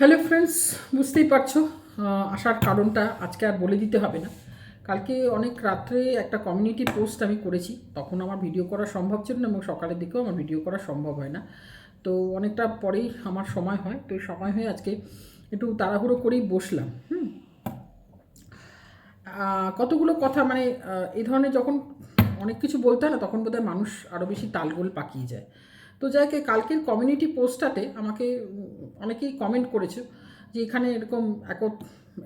Hello friends বুঝতেই পারছ আসার কারণটা আজকে আর বলে দিতে হবে না। কালকে অনেক রাত্রে একটা কমিউনিটি পোস্ট আমি করেছি, তখন আমার ভিডিও করা সম্ভব ছিল না এবং সকালের দিকেও আমার ভিডিও করা সম্ভব হয় না। তো অনেকটা পরেই আমার সময় হয়, তো সময় হয়ে আজকে একটু তাড়াহুড়ো করেই বসলাম, হুম। কতগুলো কথা মানে এই ধরনের যখন অনেক কিছু বলতে হয় না, তখন বোধহয় মানুষ আরও বেশি তালগোল পাকিয়ে যায়। তো এই কালকের কমিউনিটি পোস্টটাতে আমাকে অনেকেই কমেন্ট করেছে যে এখানে এরকম একত,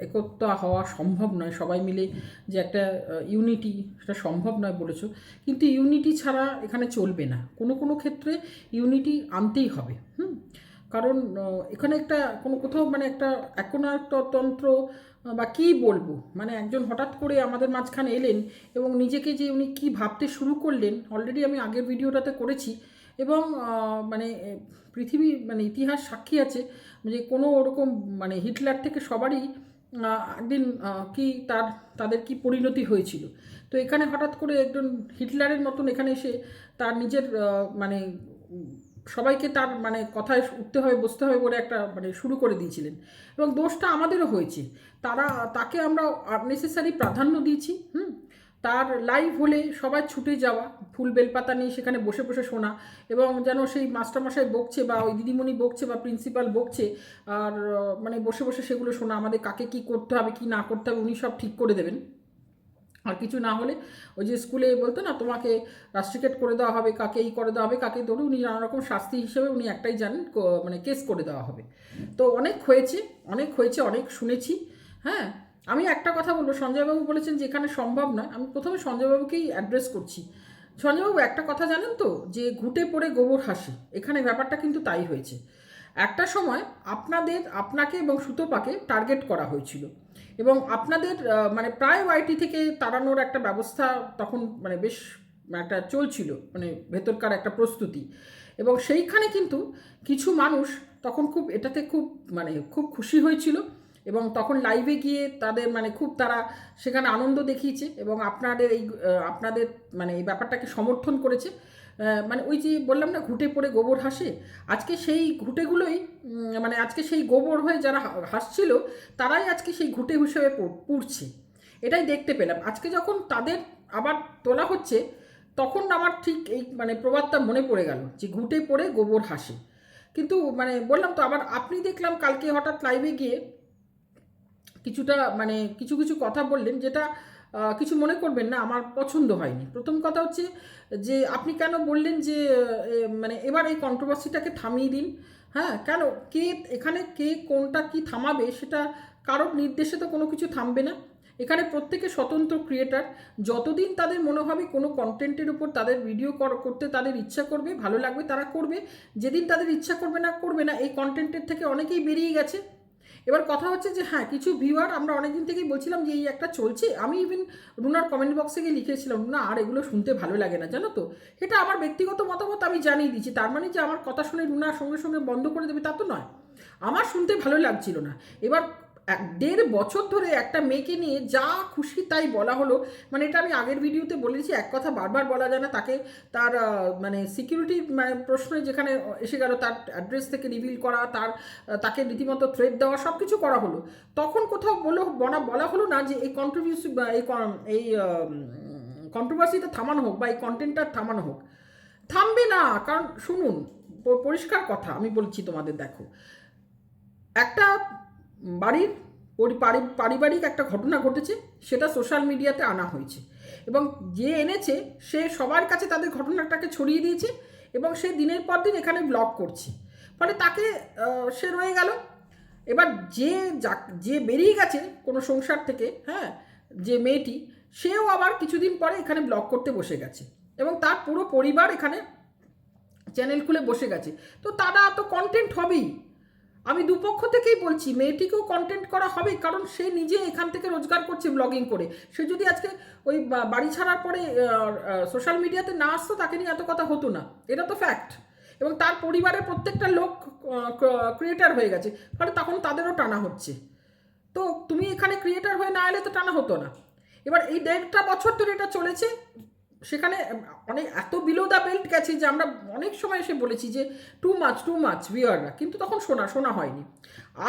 একতা হওয়া সম্ভব নয়। সবাই মিলে যে একটা ইউনিটি সেটা সম্ভব নয় বলেছ। কিন্তু ইউনিটি ছাড়া এখানে চলবে না। কোনো কোনো ক্ষেত্রে ইউনিটি আনতেই হবে। হুম? কারণ এখানে একটা, কোনো কোথাও মানে একটা একনাতন্ত্র বা কী বলব? মানে একজন হঠাৎ করে আমাদের মাঝখানে এলেন এবং নিজেকে যে উনি কী ভাবতে শুরু করলেন অলরেডি আমি আগের ভিডিওটাতে করেছি। এবং মানে পৃথিবী মানে ইতিহাস সাক্ষী আছে যে কোনো ওরকম মানে হিটলার থেকে সবারই একদিন কি তার, তাদের কি পরিণতি হয়েছিল। তো এখানে হঠাৎ করে একজন হিটলারের মতন এখানে এসে তার নিজের মানে সবাইকে তার মানে কথায় উঠতে হবে, বসতে হবে বলে একটা মানে শুরু করে দিয়েছিলেন। এবং দোষটা আমাদেরও হয়েছে। তারা, তাকে আমরা নেসেসারি প্রাধান্য দিয়েছি, হুম? তার লাইভ হলে সবাই ছুটে যাওয়া, ফুল বেলপাতা নিয়ে সেখানে বসে বসে শোনা এবং যেন সেই মাস্টারমশাই বকছে বা ওই দিদিমণি বকছে বা প্রিন্সিপাল বকছে আর মানে বসে বসে সেগুলো শোনা, আমাদের কাকে কি করতে হবে, কি না করতে হবে, উনি সব ঠিক করে দেবেন। আর কিছু না হলে ওই যে স্কুলে বলতো না, তোমাকে রাস্ট্রিকেট করে দেওয়া হবে, কাকে এই করে দেওয়া হবে, কাকে ধরে উনি নানা রকম শাস্তি হিসেবে উনি একটাই জানেন মানে কেস করে দেওয়া হবে। তো অনেক হয়েছে অনেক হয়েছে, অনেক শুনেছি হ্যাঁ? আমি একটা কথা বলব, সঞ্জয়বাবু বলেছেন যে এখানে সম্ভব নয়। আমি প্রথমে সঞ্জয়বাবুকেই অ্যাড্রেস করছি। সঞ্জয়বাবু, একটা কথা জানেন তো, যে ঘুটে পড়ে গোবর হাসি। এখানে ব্যাপারটা কিন্তু তাই হয়েছে। একটা সময় আপনাদের, আপনাকে এবং সুতোপাকে টার্গেট করা হয়েছিল। এবং আপনাদের মানে প্রায় ওয়াইটি থেকে তাড়ানোর একটা ব্যবস্থা তখন মানে বেশ একটা চলছিল মানে ভেতরকার একটা প্রস্তুতি। এবং সেইখানে কিন্তু কিছু মানুষ তখন খুব, এটাতে খুব মানে খুব খুশি হয়েছিল। এবং তখন লাইভে গিয়ে তাদের মানে খুব তারা সেখানে আনন্দ দেখিয়েছে এবং আপনাদের এই আপনাদের মানে এই ব্যাপারটাকে সমর্থন করেছে। মানে ওই যে বললাম না, ঘুটে পড়ে গোবর হাসে। আজকে সেই ঘুটেগুলোই মানে আজকে সেই গোবর হয়ে যারা হাসছিল, তারাই আজকে সেই ঘুটে হিসেবে পড়- পুড়ছে। এটাই দেখতে পেলাম। আজকে যখন তাদের আবার তোলা হচ্ছে, তখন আমার ঠিক এই মানে প্রবাদটা মনে পড়ে গেল যে ঘুটে পড়ে গোবর হাসে। কিন্তু মানে বললাম তো, আবার আপনি দেখলাম কালকে হঠাৎ লাইভে গিয়ে কিছুটা মানে কিছু কিছু কথা বললেন যেটা কিছু মনে করবেন না, আমার পছন্দ হয়নি। প্রথম কথা হচ্ছে যে, আপনি কেন বললেন যে মানে এবার এই কন্ট্রোভার্সিটাকে থামিয়ে দিন? হ্যাঁ কেন? কে, এখানে কে কোনটা কি থামাবে সেটা কারোর নির্দেশে তো কোনো কিছু থামবে না। এখানে প্রত্যেকে স্বতন্ত্র ক্রিয়েটার যতদিন তাদের মনে হবে কোনো কন্টেন্টের উপর তাদের ভিডিও করতে তাদের ইচ্ছা করবে, ভালো লাগবে তারা করবে, যেদিন তাদের ইচ্ছা করবে না করবে না। এই কন্টেন্টের থেকে অনেকেই বেরিয়ে গেছে। এবার কথা হচ্ছে যে হ্যাঁ কিছু ভিউয়ার আমরা অনেকদিন থেকেই বলছিলাম যে, এই একটা চলছে। আমি ইভেন রুনার কমেন্ট বক্সে গিয়ে লিখেছিলাম না আর এগুলো শুনতে ভালো লাগে না, জানো তো? এটা আমার ব্যক্তিগত মতামত, আমি জানিয়ে দিচ্ছি। তার মানে যে, আমার কথা শুনে রুনা সঙ্গে সঙ্গে বন্ধ করে দেবে, তা তো নয়। আমার শুনতে ভালো লাগছিল না। এবার এক দেড় বছর ধরে একটা মেয়েকে নিয়ে যা খুশি তাই বলা হলো। মানে এটা আমি আগের ভিডিওতে বলেছি এক কথা বারবার বলা যায় না। তাকে তার মানে সিকিউরিটি মানে প্রশ্নে যেখানে এসে গেল, তার অ্যাড্রেস থেকে রিভিল করা, তার তাকে রীতিমতো থ্রেড দেওয়া সব কিছু করা হলো। তখন কোথাও বলো, বলা বলা হলো না যে এই কন্ট্রিবিউশন এই এই কন্ট্রোভার্সিটা থামানো হোক, বা এই কন্টেন্টটা থামানো হোক। থামবে না, কারণ শুনুন পরিষ্কার কথা আমি বলছি তোমাদের, দেখো। একটা বাড়ির পারিবারিক একটা ঘটনা ঘটেছে, সেটা সোশ্যাল মিডিয়াতে আনা হয়েছে। এবং যে এনেছে, সে সবার কাছে তাদের ঘটনাটাকে ছড়িয়ে দিয়েছে এবং সে দিনের পর দিন এখানে ব্লগ করছে। ফলে তাকে সে রয়ে গেল। এবার যে যে বেরিয়ে গেছে কোনো সংসার থেকে হ্যাঁ যে মেয়েটি, সেও আবার কিছুদিন পরে এখানে ব্লগ করতে বসে গেছে। এবং তার পুরো পরিবার এখানে চ্যানেল খুলে বসে গেছে। তো তারা তো কন্টেন্ট হবেই। আমি দুপক্ষ থেকেই বলছি, মেয়েটিকেও কন্টেন্ট করা হবে, কারণ সে নিজে এখান থেকে রোজগার করছে ব্লগিং করে। সে যদি আজকে ওই বাড়ি ছাড়ার পরে সোশ্যাল মিডিয়াতে না আসতো, তাকে নিয়ে এত কথা হতো না। এটা তো ফ্যাক্ট এবং তার পরিবারের প্রত্যেকটা লোক ক্রিয়েটার হয়ে গেছে। ফলে তখন তাদেরও টানা হচ্ছে। তো তুমি এখানে ক্রিয়েটার হয়ে না এলে তো টানা হতো না। এবার এই দেড়টা বছর ধরে এটা চলেছে সেখানে অনেক, এত বিলো দ্য বেল্ট গেছে যে আমরা অনেক সময় এসে বলেছি যে টু মাচ টু মাচ ভিওয়াররা কিন্তু তখন শোনা শোনা হয়নি।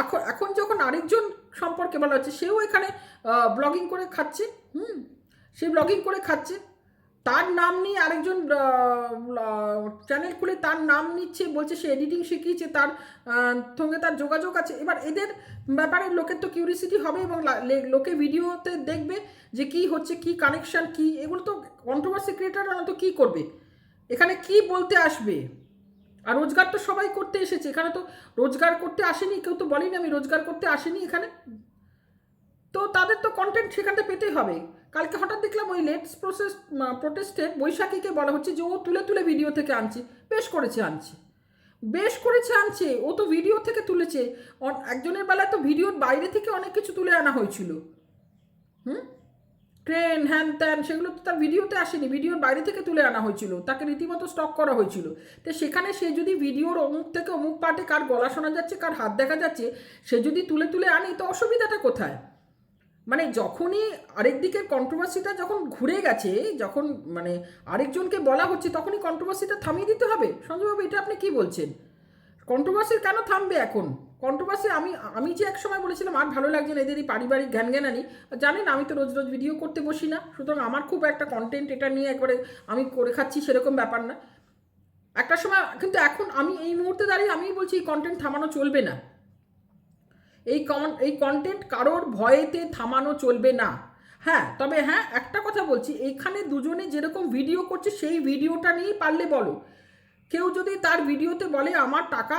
এখন এখন যখন আরেকজন সম্পর্কে বলা হচ্ছে, সেও এখানে ব্লগিং করে খাচ্ছে, হুম, সে ব্লগিং করে খাচ্ছে। তার নাম নিয়ে আরেকজন চ্যানেল খুলে তার নাম নিচ্ছে, বলছে সে এডিটিং শিখিয়েছে, তার সঙ্গে তার যোগাযোগ আছে। এবার এদের ব্যাপারে লোকের তো কিউরিসিটি হবে এবং লোকে ভিডিওতে দেখবে যে কি হচ্ছে, কি কানেকশন কি, এগুলো তো কন্ট্রোভার্সি ক্রিয়েটাররা তো কি করবে? এখানে কি বলতে আসবে? আর রোজগার তো সবাই করতে এসেছে। এখানে তো রোজগার করতে আসেনি, কেউ তো বলেনি আমি রোজগার করতে আসেনি এখানে। তো তাদের তো কন্টেন্ট সেখান থেকে পেতেই হবে। কালকে হঠাৎ দেখলাম ওই লেটস প্রসেস প্রোটেস্টে বৈশাখীকে বলা হচ্ছে যে ও তুলে তুলে ভিডিও থেকে আনছে, বেশ করেছে আনছে। বেশ করেছে আনছে, ও তো ভিডিও থেকে তুলেছে। একজনের বেলায় তো ভিডিওর বাইরে থেকে অনেক কিছু তুলে আনা হয়েছিল। হুম? ট্রেন হ্যান ত্যান সেগুলো তো তার ভিডিওতে আসেনি। ভিডিওর বাইরে থেকে তুলে আনা হয়েছিল। তাকে রীতিমতো স্টক করা হয়েছিল। তো সেখানে সে যদি ভিডিওর অমুক থেকে অমুক পার্টে কার গলা শোনা যাচ্ছে, কার হাত দেখা যাচ্ছে, সে যদি তুলে তুলে আনে, তো অসুবিধাটা কোথায়? মানে যখনই আরেক দিকের কন্ট্রোভার্সিটা যখন ঘুরে গেছে, যখন মানে আরেকজনকে বলা হচ্ছে, তখনই কন্ট্রোভার্সিটা থামিয়ে দিতে হবে? সঞ্জয়বাবু এটা আপনি কি বলছেন? কন্ট্রোভার্সি কেন থামবে এখন? কন্ট্রোভার্সি আমি আমি যে এক সময় বলেছিলাম, আর ভালো লাগছে না এদের এই পারিবারিক জ্ঞান জ্ঞানানি জানেন, আমি তো রোজ রোজ ভিডিও করতে বসি না। সুতরাং আমার খুব একটা কন্টেন্ট এটা নিয়ে একবারে আমি করে খাচ্ছি সেরকম ব্যাপার না। একটা সময়, কিন্তু এখন আমি এই মুহূর্তে দাঁড়িয়ে আমি বলছি, এই কন্টেন্ট থামানো চলবে না। এই কন এই কন্টেন্ট কারোর ভয়েতে থামানো চলবে না। হ্যাঁ তবে হ্যাঁ একটা কথা বলছি এইখানে দুজনে যেরকম ভিডিও করছে, সেই ভিডিওটা নিয়েই পারলে বলো। কেউ যদি তার ভিডিওতে বলে, আমার টাকা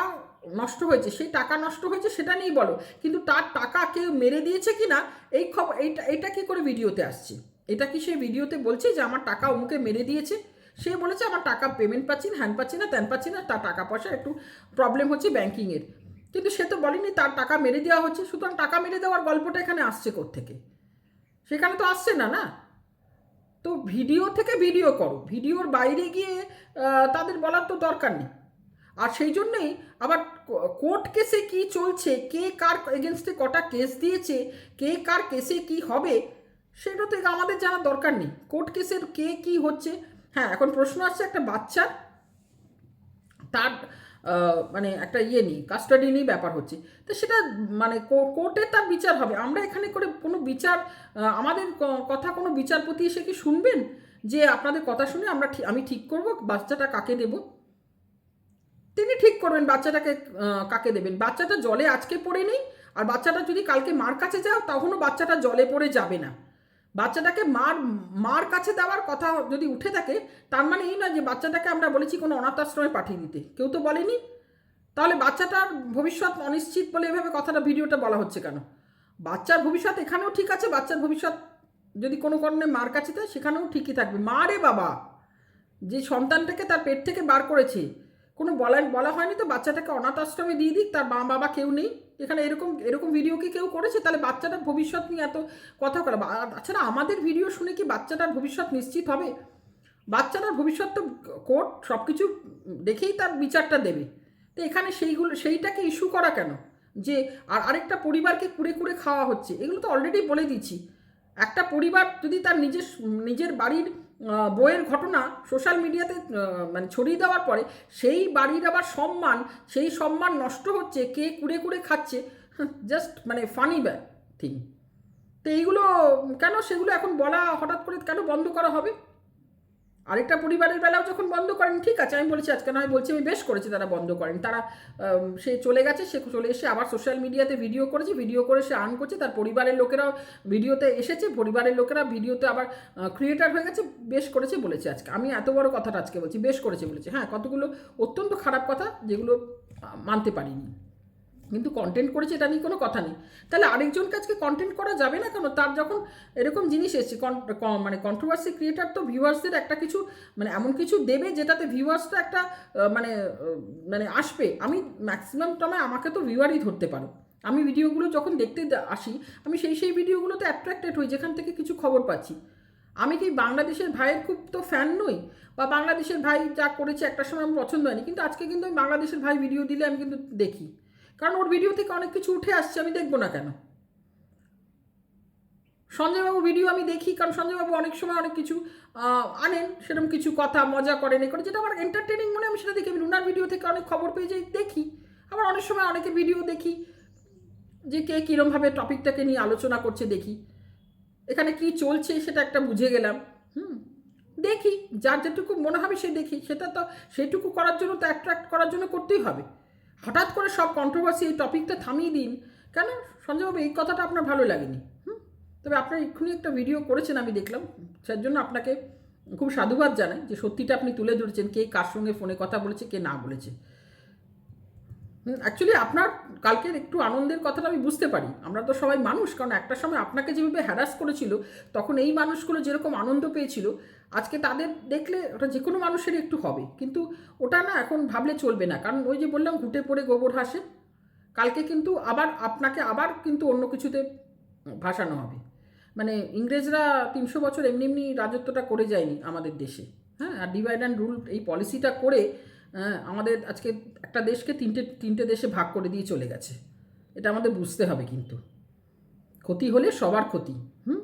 নষ্ট হয়েছে, সেই টাকা নষ্ট হয়েছে সেটা নিয়েই বলো। কিন্তু তার টাকা কেউ মেরে দিয়েছে কি না এই খবর এইটা এটা কি করে ভিডিওতে আসছে? এটা কি সেই ভিডিওতে বলছে যে আমার টাকা অমুকে মেরে দিয়েছে? সে বলেছে আমার টাকা পেমেন্ট পাচ্ছি না হ্যান পাচ্ছি না, ত্যান পাচ্ছি না, তার টাকা পয়সা একটু প্রবলেম হচ্ছে ব্যাঙ্কিংয়ের কিন্তু সে তো বলেনি তার টাকা মেরে দেওয়া হচ্ছে, সুতরাং টাকা মেরে দেওয়ার গল্পটা এখানে আসছে থেকে সেখানে তো আসছে না না? তো ভিডিও থেকে ভিডিও করো, ভিডিওর বাইরে গিয়ে তাদের বলার তো দরকার নেই। আর সেই জন্যেই আবার কোর্ট কেসে কি চলছে, কে কার এগেনস্টে কটা কেস দিয়েছে, কে কার কেসে কি হবে, সেটা তো আমাদের জানার দরকার নেই। কোর্ট কেসের কে কি হচ্ছে হ্যাঁ এখন প্রশ্ন আসছে একটা বাচ্চার, তার মানে একটা ইয়ে নিয়ে কাস্টাডি নিয়ে ব্যাপার হচ্ছে। তো সেটা মানে কোর্টে তার বিচার হবে। আমরা এখানে করে কোনো বিচার আমাদের কথা কোনো বিচারপতি এসে কি শুনবেন? যে আপনাদের কথা শুনে আমরা আমি ঠিক করব, বাচ্চাটা কাকে দেব? তিনি ঠিক করবেন বাচ্চাটাকে কাকে দেবেন? বাচ্চাটা জলে আজকে পড়ে নেই, আর বাচ্চাটা যদি কালকে মার কাছে যাও, তখনও বাচ্চাটা জলে পড়ে যাবে না। বাচ্চাটাকে মার মার কাছে দেওয়ার কথা যদি উঠে থাকে, তার মানে এই নয় যে বাচ্চাটাকে আমরা বলেছি কোনো অনাথ আশ্রমে পাঠিয়ে দিতে। কেউ তো বলেনি। তাহলে বাচ্চাটার ভবিষ্যৎ অনিশ্চিত বলে এভাবে কথাটা ভিডিওটা বলা হচ্ছে কেন? বাচ্চার ভবিষ্যৎ এখানেও ঠিক আছে, বাচ্চার ভবিষ্যৎ যদি কোনো কারণে মার কাছে দেয় সেখানেও ঠিকই থাকবে। মা রে বাবা! যে সন্তানটাকে তার পেট থেকে বার করেছে কোনো বলা বলা হয়নি তো বাচ্চাটাকে অনাথ আশ্রমে দিয়ে দিক, তার মা বাবা কেউ নেই। এখানে এরকম এরকম ভিডিও কি কেউ করেছে? তাহলে বাচ্চাটার ভবিষ্যৎ নিয়ে এত কথা করা তাছাড়া আমাদের ভিডিও শুনে কি বাচ্চাটার ভবিষ্যৎ নিশ্চিত হবে? বাচ্চাটার ভবিষ্যৎ তো কোর্ট সব কিছু দেখেই তার বিচারটা দেবে। তো এখানে সেইগুলো, সেইটাকে ইস্যু করা কেন? যে আর আরেকটা পরিবারকে কুড়ে কুড়ে খাওয়া হচ্ছে, এগুলো তো অলরেডি বলে দিচ্ছি। একটা পরিবার যদি তার নিজের নিজের বাড়ির বইয়ের ঘটনা সোশ্যাল মিডিয়াতে মানে ছড়িয়ে দেওয়ার পরে সেই বাড়ির আবার সম্মান, সেই সম্মান নষ্ট হচ্ছে, কে কুড়ে কুড়ে খাচ্ছে জাস্ট মানে ফানি ব্যা থিং তো এইগুলো, কেন সেগুলো এখন বলা হঠাৎ করে কেন বন্ধ করা হবে? আরেকটা পরিবারের বেলাও যখন বন্ধ করেন, ঠিক আছে, আমি বলেছি আজকে নয় বলছি, আমি বেশ করেছি তারা বন্ধ করেন। তারা সে চলে গেছে, সে চলে এসে আবার সোশ্যাল মিডিয়াতে ভিডিও করেছে ভিডিও করে সে আর্ন করছে, তার পরিবারের লোকেরাও ভিডিওতে এসেছে, পরিবারের লোকেরা ভিডিওতে আবার ক্রিয়েটার হয়ে গেছে, বেশ করেছে বলেছে আজকে। আমি এত বড় কথাটা আজকে বলছি, বেশ করেছে বলেছে। হ্যাঁ কতগুলো অত্যন্ত খারাপ কথা যেগুলো মানতে পারিনি। কিন্তু কন্টেন্ট করেছে এটা নিয়ে কোনো কথা নেই। তাহলে আরেকজনকে আজকে কন্টেন্ট করা যাবে না কেন? তার যখন এরকম জিনিস এসছে মানে কন্ট্রোভার্সি ক্রিয়েটার তো ভিউয়ার্সদের একটা কিছু মানে এমন কিছু দেবে যেটাতে ভিউয়ার্সটা একটা মানে মানে আসবে। আমি ম্যাক্সিমাম সময় আমাকে তো ভিউয়ারই ধরতে পারো। আমি ভিডিওগুলো যখন দেখতে আসি, আমি সেই সেই ভিডিওগুলোতে অ্যাট্রাক্টেড হই, যেখান থেকে কিছু খবর পাচ্ছি। আমি কি বাংলাদেশের ভাইয়ের খুব তো ফ্যান নই? বা বাংলাদেশের ভাই যা করেছে একটা সময় আমার পছন্দ হয়নি, কিন্তু আজকে কিন্তু আমি বাংলাদেশের ভাই ভিডিও দিলে আমি কিন্তু দেখি। কারণ ওর ভিডিও থেকে অনেক কিছু উঠে আসছে, আমি দেখব না কেন? সঞ্জয়বাবু ভিডিও আমি দেখি, কারণ সঞ্জয়বাবু অনেক সময় অনেক কিছু আনেন, সেরকম কিছু কথা, মজা করেন, এ করে, যেটা আমার এন্টারটেনিং মনে আমি সেটা দেখি, আমি রুনার ভিডিও থেকে অনেক খবর পেয়ে যাই, দেখি। আবার অনেক সময় অনেকে ভিডিও দেখি, যে কে কীরমভাবে টপিকটাকে নিয়ে আলোচনা করছে, দেখি। এখানে কি চলছে, সেটা একটা বুঝে গেলাম, হুম। দেখি, যার যেটুকু মনে হবে, সে দেখি, সেটা তো, সেটুকু করার জন্য তো অ্যাট্রাক্ট করার জন্য করতেই হবে। হঠাৎ করে সব কন্ট্রোভার্সি এই টপিকটা থামিয়ে দিন। কেন? সঞ্জয়বাবু এই কথাটা আপনার ভালো লাগেনি। হুম? তবে আপনার এক্ষুনি একটা ভিডিও করেছেন আমি দেখলাম। যার জন্য আপনাকে খুব সাধুবাদ জানাই যে সত্যিটা আপনি তুলে ধরেছেন। কে কার সঙ্গে ফোনে কথা বলেছে, কে না বলেছে। অ্যাকচুয়ালি আপনার কালকের একটু আনন্দের কথাটা আমি বুঝতে পারি। আমরা তো সবাই মানুষ, কারণ একটা সময় আপনাকে যেভাবে হ্যারাস করেছিল, তখন এই মানুষগুলো যেরকম আনন্দ পেয়েছিল আজকে তাদের দেখলে ওটা যে কোনো মানুষের একটু হবে। কিন্তু ওটা না এখন ভাবলে চলবে না। কারণ ওই যে বললাম ঘুটে পড়ে গোবর হাসে। কালকে কিন্তু আবার আপনাকে আবার কিন্তু অন্য কিছুতে ভাসানো হবে। মানে ইংরেজরা তিনশো বছর এমনি এমনি রাজত্বটা করে যায়নি আমাদের দেশে। হ্যাঁ আর ডিভাইড অ্যান্ড রুল এই পলিসিটা করে হ্যাঁ, আমাদের আজকে একটা দেশকে তিনটে তিনটে দেশে ভাগ করে দিয়ে চলে গেছে। এটা আমাদের বুঝতে হবে কিন্তু। ক্ষতি হলে সবার ক্ষতি। হুম?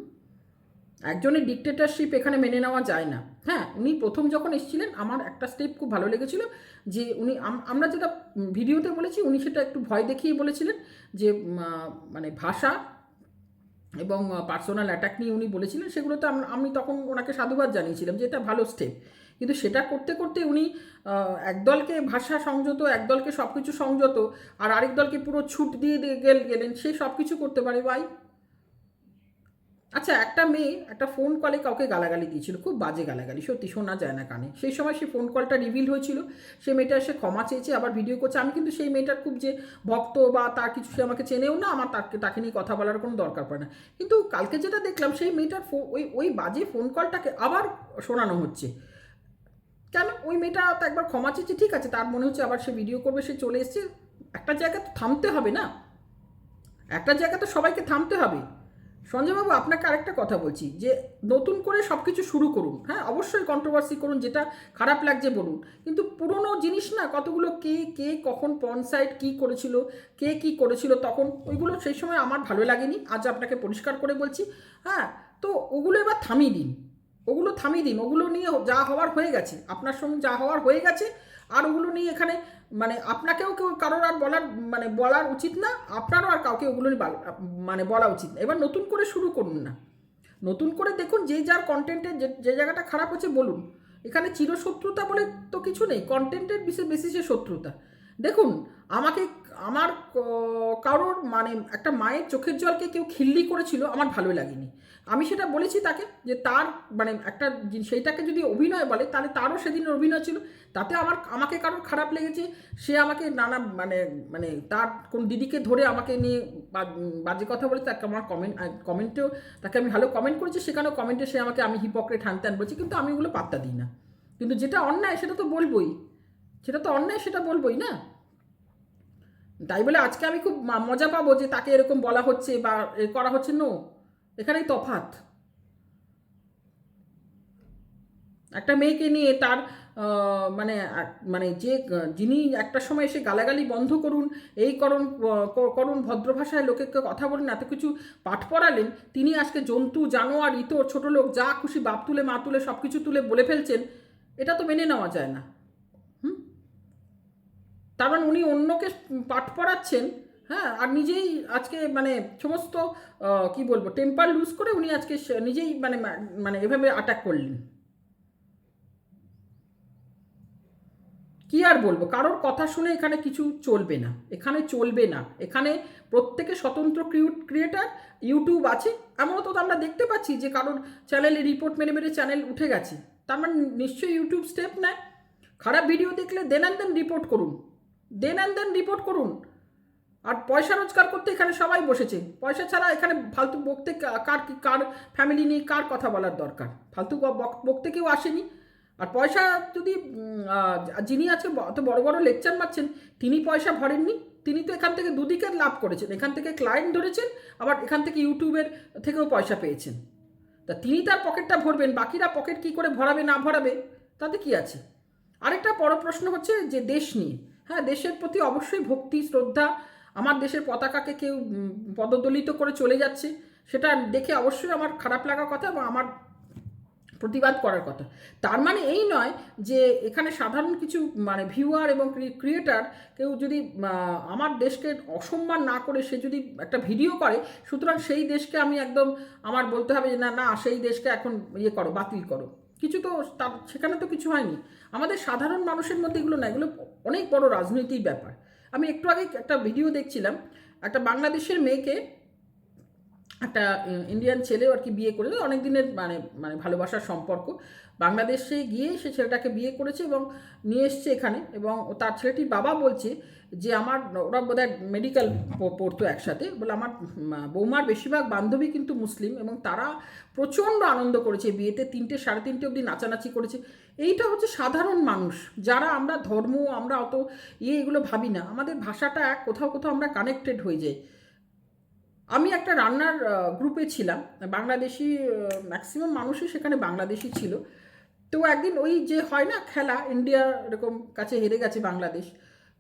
একজনের ডিকটেটারশিপ এখানে মেনে নেওয়া যায় না। হ্যাঁ উনি প্রথম যখন এসেছিলেন, আমার একটা স্টেপ খুব ভালো লেগেছিল যে উনি আমরা যেটা ভিডিওতে বলেছি, উনি সেটা একটু ভয় দেখিয়ে বলেছিলেন যে মানে ভাষা এবং পার্সোনাল অ্যাটাক নিয়ে উনি বলেছিলেন সেগুলোতে আম- তখন ওনাকে সাধুবাদ জানিয়েছিলাম যে এটা ভালো স্টেপ কিন্তু সেটা করতে করতে উনি একদলকে ভাষা সংযত, একদলকে সব কিছু সংযত, আর আরেক দলকে পুরো ছুট দিয়ে দিয়ে গেলেন, সে সব কিছু করতে পারে। ভাই আচ্ছা একটা মেয়ে একটা ফোন কলে কাউকে গালাগালি দিয়েছিল, খুব বাজে গালাগালি, সত্যি শোনা যায় না কানে। সেই সময় সেই ফোন কলটা রিভিল হয়েছিল, সে মেয়েটা এসে ক্ষমা চেয়েছে, আবার ভিডিও করছে। আমি কিন্তু সেই মেয়েটার খুব যে ভক্ত বা তার কিছু সে আমাকে চেনেও না, আমার তাকে তাকে নিয়ে কথা বলার কোনো দরকার পড়ে না। কিন্তু কালকে যেটা দেখলাম, সেই মেয়েটার ওই ওই বাজে ফোন কলটাকে আবার শোনানো হচ্ছে। কেন? ওই মেয়েটা তো একবার ক্ষমা চেয়েছে, ঠিক আছে, তার মনে হচ্ছে আবার সে ভিডিও করবে, সে চলে এসছে। একটা জায়গায় তো থামতে হবে না। একটা জায়গা তো সবাইকে থামতে হবে। সঞ্জয়বাবু, আপনাকে আরেকটা কথা বলছি, যে নতুন করে সব কিছু শুরু করুন। হ্যাঁ অবশ্যই কন্ট্রোভার্সি করুন, যেটা খারাপ লাগছে বলুন। কিন্তু পুরনো জিনিস না, কতগুলো কে কে, কখন পনসাইট কী করেছিল, কে কি করেছিল তখন, ওইগুলো সেই সময় আমার ভালো লাগেনি। আজ আপনাকে পরিষ্কার করে বলছি হ্যাঁ তো ওগুলো এবার থামিয়ে দিন। ওগুলো থামিয়ে দিন। ওগুলো নিয়ে যা হওয়ার হয়ে গেছে। আপনার সঙ্গে যা হওয়ার হয়ে গেছে আর ওগুলো নিয়ে এখানে মানে আপনাকেও কেউ, কারোর আর বলার মানে বলার উচিত না, আপনারও আর কাউকে ওগুলো নিয়ে মানে বলা উচিত না। এবার নতুন করে শুরু করুন না। নতুন করে দেখুন যে যার কন্টেন্টের যে জায়গাটা খারাপ হচ্ছে বলুন। এখানে চিরশত্রুতা বলে তো কিছু নেই কন্টেন্টের বিশেষ বেসিসে শত্রুতা। দেখুন, আমাকে, আমার কারোর মানে একটা মায়ের চোখের জলকে কেউ খিল্লি করেছিল, আমার ভালো লাগেনি। আমি সেটা বলেছি তাকে যে তার মানে একটা সেইটাকে যদি অভিনয় বলে, তাহলে তারও সেদিন অভিনয় ছিল। তাতে আমার, আমাকে কারোর খারাপ লেগেছে, সে আমাকে নানা মানে মানে তার কোন দিদিকে ধরে আমাকে নিয়ে বাজে কথা বলে তাকে আমার কমেন্ট কমেন্টেও তাকে আমি ভালো কমেন্ট করেছি, সেখানেও কমেন্টে সে আমাকে আমি হিপক্রেট হান ত্যান বলছি, কিন্তু আমি ওগুলো পাত্তা দিই না। কিন্তু যেটা অন্যায়, সেটা তো বলবোই। সেটা তো অন্যায়, সেটা বলবোই না? তাই বলে আজকে আমি খুব মজা পাবো যে তাকে এরকম বলা হচ্ছে বা করা হচ্ছে, নো। এখানেই তফাৎ। একটা মেয়েকে নিয়ে তার মানে মানে যে, যিনি একটা সময় এসে গালাগালি বন্ধ করুন, এই করুন করুন ভদ্র ভাষায় লোকেকে কথা বলেন, এত কিছু পাঠ পড়ালেন, তিনি আজকে জন্তু, জানোয়ার, ইতর, ছোট লোক, যা খুশি বাপ তুলে, মা তুলে, সব কিছু তুলে বলে ফেলছেন, এটা তো মেনে নেওয়া যায় না। হুম? তার মানে উনি অন্যকে পাঠ পড়াচ্ছেন হ্যাঁ আর নিজেই আজকে মানে সমস্ত কি বলব টেম্পার লুজ করে উনি আজকে নিজেই মানে মানে এভাবে অ্যাটাক করলেন। কি আর বলব, কারোর কথা শুনে এখানে কিছু চলবে না, এখানে চলবে না। এখানে প্রত্যেকে স্বতন্ত্র ক্রিয়েটার ইউটিউব আছে, এমনও তো আমরা দেখতে পাচ্ছি যে কারোর চ্যানেলে রিপোর্ট মেরে মেরে চ্যানেল উঠে গেছে। তার মানে নিশ্চয়ই ইউটিউব স্টেপ নেয়। খারাপ ভিডিও দেখলে দেন অ্যান্ড দেন রিপোর্ট করুন। দেন অ্যান্ড দেন রিপোর্ট করুন। আর পয়সা রোজগার করতে এখানে সবাই বসেছে। পয়সা ছাড়া এখানে ফালতু বকতে কার কি- কার ফ্যামিলি নিয়ে কার কথা বলার দরকার? ফালতু বকতে কেউ আসেনি। আর পয়সা যদি যিনি ব- অত বড় বড় লেকচার মারছেন, তিনি পয়সা ভরেননি, তিনি তো এখান থেকে দুদিকে লাভ করেছেন। এখান থেকে ক্লায়েন্ট ধরেছেন, আবার এখান থেকে ইউটিউবের থেকেও পয়সা পেয়েছেন। তা তিনি তার পকেটটা ভরবেন, বাকিরা পকেট কি করে ভরাবে, না ভরাবে, তাতে কি আছে? আরেকটা বড় প্রশ্ন হচ্ছে যে দেশ নিয়ে। হ্যাঁ দেশের প্রতি অবশ্যই ভক্তি, শ্রদ্ধা আমার দেশের পতাকাকে কেউ পদদলিত করে চলে যাচ্ছে, সেটা দেখে অবশ্যই আমার খারাপ লাগার কথা এবং আমার প্রতিবাদ করার কথা। তার মানে এই নয় যে এখানে সাধারণ কিছু মানে ভিউয়ার এবং ক্রিয়েটার কেউ যদি আমার দেশকে অসম্মান না করে সে যদি একটা ভিডিও করে, সুতরাং সেই দেশকে আমি একদম আমার বলতে হবে যে না না, সেই দেশকে এখন ইয়ে করো, বাতিল করো। কিছু তো তার, সেখানে তো কিছু হয়নি। আমাদের সাধারণ মানুষের মধ্যে এগুলো না, এগুলো অনেক বড় রাজনৈতিক ব্যাপার। আমি একটু আগে একটা ভিডিও দেখছিলাম, একটা বাংলাদেশের মেয়েকে একটা ইন্ডিয়ান ছেলেও আর কি বিয়ে করে অনেক দিনের মানে মানে ভালোবাসার সম্পর্ক। বাংলাদেশে গিয়ে সে ছেলেটাকে বিয়ে করেছে এবং নিয়ে এসছে এখানে এবং তার ছেলেটির বাবা বলছে যে আমার ওরা বোধহয় মেডিকেল পড়তো একসাথে বলে আমার বৌমার বেশিরভাগ বান্ধবী কিন্তু মুসলিম এবং তারা প্রচণ্ড আনন্দ করেছে, বিয়েতে তিনটে সাড়ে তিনটে অবধি নাচানাচি করেছে। এইটা হচ্ছে সাধারণ মানুষ, যারা আমরা ধর্ম, আমরা অত ইয়ে এগুলো ভাবি না, আমাদের ভাষাটা এক, কোথাও কোথাও আমরা কানেক্টেড হয়ে যাই। আমি একটা রান্নার গ্রুপে ছিলাম, বাংলাদেশি ম্যাক্সিমাম মানুষই সেখানে বাংলাদেশি ছিল। তো একদিন ওই যে হয় না খেলা, ইন্ডিয়া এরকম কাছে হেরে গেছে বাংলাদেশ,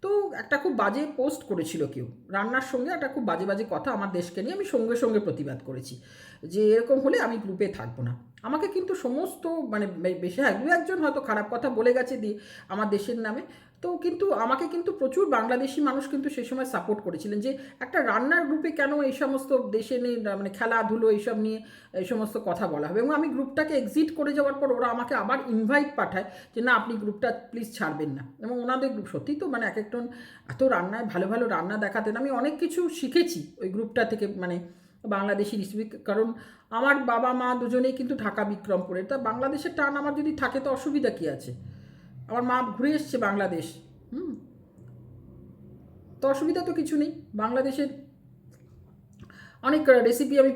তো একটা খুব বাজে পোস্ট করেছিল কেউ। রান্নার সঙ্গে একটা খুব বাজে বাজে কথা আমার দেশকে নিয়ে আমি সঙ্গে সঙ্গে প্রতিবাদ করেছি, যে এরকম হলে আমি গ্রুপে থাকব না। আমাকে কিন্তু সমস্ত মানে বেশি দু একজন হয়তো খারাপ কথা বলে গেছে দিয়ে আমার দেশের নামে তো কিন্তু আমাকে কিন্তু প্রচুর বাংলাদেশি মানুষ কিন্তু সেই সময় সাপোর্ট করেছিলেন যে একটা রান্নার গ্রুপে কেন এই সমস্ত দেশে নেই মানে খেলাধুলো এইসব নিয়ে এই সমস্ত কথা বলা হবে? এবং আমি গ্রুপটাকে এক্সিট করে যাওয়ার পর ওরা আমাকে আবার ইনভাইট পাঠায় যে, না, আপনি গ্রুপটা প্লিজ ছাড়বেন না। এবং ওনাদের গ্রুপ সত্যি তো মানে এক একজন এত রান্নায় ভালো ভালো রান্না দেখাতেন। আমি অনেক কিছু শিখেছি ওই গ্রুপটা থেকে মানে বাংলাদেশি রেসিপি কারণ আমার বাবা মা দুজনেই কিন্তু ঢাকা বিক্রমপুরের তা বাংলাদেশের টান আমার যদি থাকে, তো অসুবিধা কী আছে? আমার মা ঘুরে এসছে বাংলাদেশ। হুম। তো অসুবিধা তো কিছু নেই। বাংলাদেশের অনেক রেসিপি আমি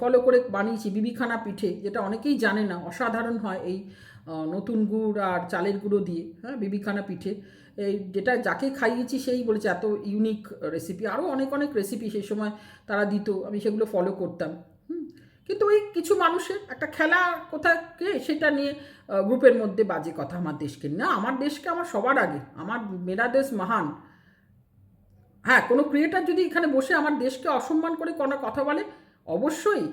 ফলো করে বানিয়েছি বিবিখানা পিঠে, যেটা অনেকেই জানে না, অসাধারণ হয় এই নতুন গুড় আর চালের গুঁড়ো দিয়ে হ্যাঁ বিবিখানা পিঠে। এই যেটা যাকে খাইয়েছি সেই বলেছে, এত ইউনিক রেসিপি আরও অনেক অনেক রেসিপি সেই সময় তারা দিত, আমি সেগুলো ফলো করতাম। কিন্তু ওই কিছু মানুষের, একটা খেলা কোথায় কে সেটা নিয়ে গ্রুপের মধ্যে বাজে কথা আমার দেশকে না, আমার দেশকে আমার সবার আগে, আমার মেরা দেশ মহান। হ্যাঁ কোনো ক্রিয়েটার যদি এখানে বসে আমার দেশকে অসম্মান করে কোনো কথা বলে, অবশ্যই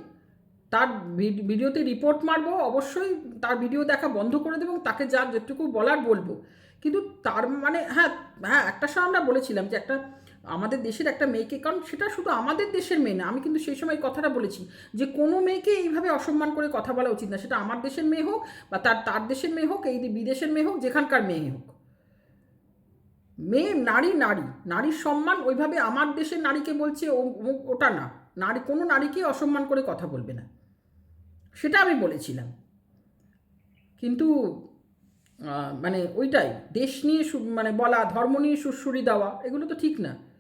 তার ভিড- ভিডিওতে রিপোর্ট মারবো, অবশ্যই তার ভিডিও দেখা বন্ধ করে দেবো তাকে যা যেটুকু বলার বলব। কিন্তু তার মানে হ্যাঁ হ্যাঁ একটা সময় আমরা বলেছিলাম যে একটা আমাদের দেশের একটা মেয়েকে, কারণ সেটা শুধু আমাদের দেশের মেয়ে না, আমি কিন্তু সেই সময় কথাটা বলেছি যে কোনো মেয়েকে এইভাবে অসম্মান করে কথা বলা উচিত না। সেটা আমার দেশের মেয়ে হোক বা তার তার দেশের মেয়ে হোক, এই বিদেশের মেয়ে হোক, যেখানকার মেয়ে হোক। মেয়ে, নারী নারী। নারীর সম্মান ওইভাবে আমার দেশের নারীকে বলছে ওটা না। নারী, কোনো নারীকে অসম্মান করে কথা বলবে না। সেটা আমি বলেছিলাম। কিন্তু মানে ওইটাই, দেশ নিয়ে মানে বলা, ধর্ম নিয়ে সুরসুরি দেওয়া, এগুলো তো ঠিক না।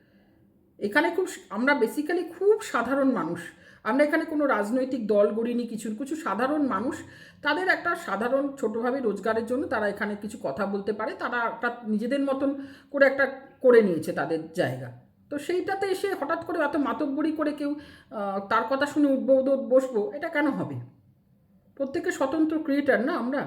এখানে খুব আমরা বেসিক্যালি খুব সাধারণ মানুষ। আমরা এখানে কোনো রাজনৈতিক দল গড়িনি কিছু কিছু সাধারণ মানুষ। তাদের একটা সাধারণ ছোটোভাবে রোজগারের জন্য তারা এখানে কিছু কথা বলতে পারে। তারা একটা নিজেদের মতন করে একটা করে নিয়েছে তাদের জায়গা। তো সেইটাতে এসে হঠাৎ করে এত মাতব্বরি করে কেউ তার কথা শুনে উঠবো, বসবো এটা কেন হবে? প্রত্যেকে স্বতন্ত্র ক্রিয়েটার না আমরা?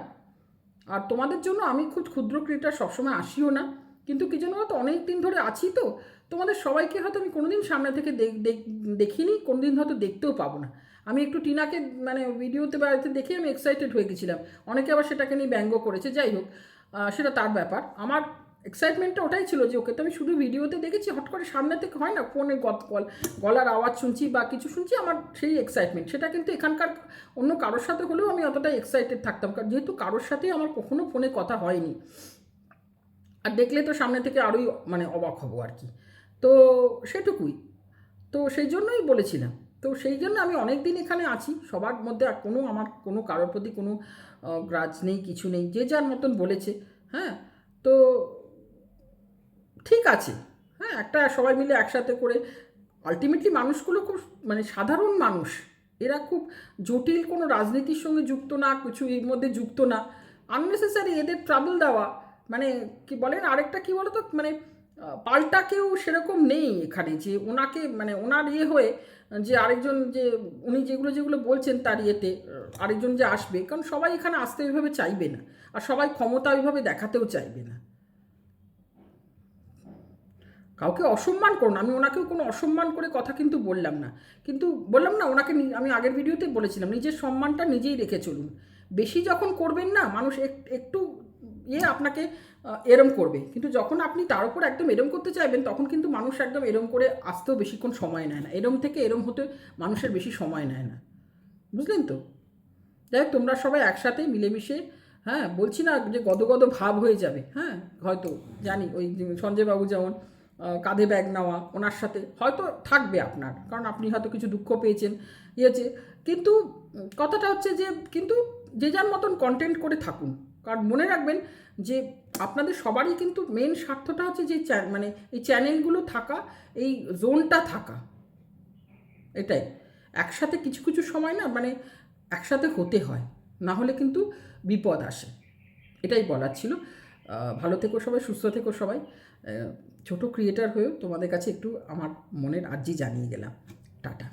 আর তোমাদের জন্য আমি খুব ক্ষুদ্র ক্রিয়েটার সবসময় আসিও না। কিন্তু কি জন্য অনেক দিন ধরে আছি তো। তোমাদের সবাইকে হয়তো আমি কোনোদিন সামনে থেকে দেখ- দেখ- দেখিনি, কোনোদিন হয়তো দেখতেও পাবো না। আমি একটু টিনাকে মানে ভিডিওতে বা এতে দেখে আমি এক্সাইটেড হয়ে গেছিলাম। অনেকে আবার সেটাকে নিয়ে ব্যঙ্গ করেছে, যাই হোক সেটা তার ব্যাপার। আমার এক্সাইটমেন্টটা ওটাই ছিল যে, ওকে তো আমি শুধু ভিডিওতে দেখেছি, হট করে সামনে থেকে হয় না, ফোনে গত গল গলার আওয়াজ শুনছি বা কিছু শুনছি, আমার সেই এক্সাইটমেন্ট সেটা কিন্তু এখানকার অন্য কারোর সাথে হলেও আমি অতটা এক্সাইটেড থাকতাম, কারণ যেহেতু কারোর সাথেই আমার কখনো ফোনে কথা হয়নি। আর দেখলে তো সামনে থেকে আরোই মানে অবাক হব আর কি। তো সেটুকুই। তো সেই জন্যই বলেছিলাম। তো সেই জন্য আমি অনেক দিন এখানে আছি। সবার মধ্যে আর কোনো আমার কোনো কারোর প্রতি কোনো গ্রাজ নেই কিছু নেই। যে যার মতন বলেছে হ্যাঁ? তো ঠিক আছে। হ্যাঁ একটা সবাই মিলে একসাথে করে আলটিমেটলি মানুষগুলো খুব মানে সাধারণ মানুষ। এরা খুব জটিল কোনো রাজনীতির সঙ্গে যুক্ত না কিছু এর মধ্যে যুক্ত না। আননেসেসারি এদের ট্রাবল দেওয়া মানে কি বলেন আরেকটা কি বলতো? মানে আহ, পাল্টা কেউ সেরকম নেই এখানে যে ওনাকে মানে ওনার ইয়ে হয়ে যে আরেকজন যে উনি যেগুলো যেগুলো বলছেন তার ইয়েতে আরেকজন যে আসবে, কারণ সবাই এখানে আসতে ওইভাবে চাইবে না আর সবাই ক্ষমতা ওইভাবে দেখাতেও চাইবে না। কাউকে অসম্মান করুন আমি ওনাকেও কোনো অসম্মান করে কথা কিন্তু বললাম না। কিন্তু বললাম না, ওনাকে আমি আগের ভিডিওতে বলেছিলাম, নিজের সম্মানটা নিজেই রেখে চলুন। বেশি যখন করবেন না, মানুষ এক- একটু ইয়ে আপনাকে এরম করবে। কিন্তু যখন আপনি তার উপর একদম এরম করতে চাইবেন, তখন কিন্তু মানুষ একদম এরম করে আসতেও বেশিক্ষণ সময় নেয় না। এরম থেকে এরম হতে মানুষের বেশি সময় নেয় না। বুঝলেন তো? যাই হোক, তোমরা সবাই একসাথে মিলেমিশে হ্যাঁ বলছি না যে গদগদ ভাব হয়ে যাবে হ্যাঁ হয়তো, জানি, ওই সঞ্জয়বাবু যেমন কাঁধে ব্যাগ নেওয়া, ওনার সাথে, হয়তো থাকবে আপনার, কারণ আপনি হয়তো কিছু দুঃখ পেয়েছেন ইয়েছে কিন্তু, কথাটা হচ্ছে যে, কিন্তু যে যার মতন কন্টেন্ট করে থাকুন। কারণ মনে রাখবেন যে আপনাদের সবারই কিন্তু মেন স্বার্থটা হচ্ছে যে মানে এই চ্যানেলগুলো থাকা, এই জোনটা থাকা। এটাই। একসাথে কিছু কিছু সময় না মানে একসাথে হতে হয়, না হলে কিন্তু বিপদ আসে। এটাই বলার ছিল। ভালো থেকো সবাই, সুস্থ থেকো সবাই। ছোট ক্রিয়েটার হয়েও তোমাদের কাছে একটু আমার মনের আর্জি জানিয়ে গেলাম। টাটা।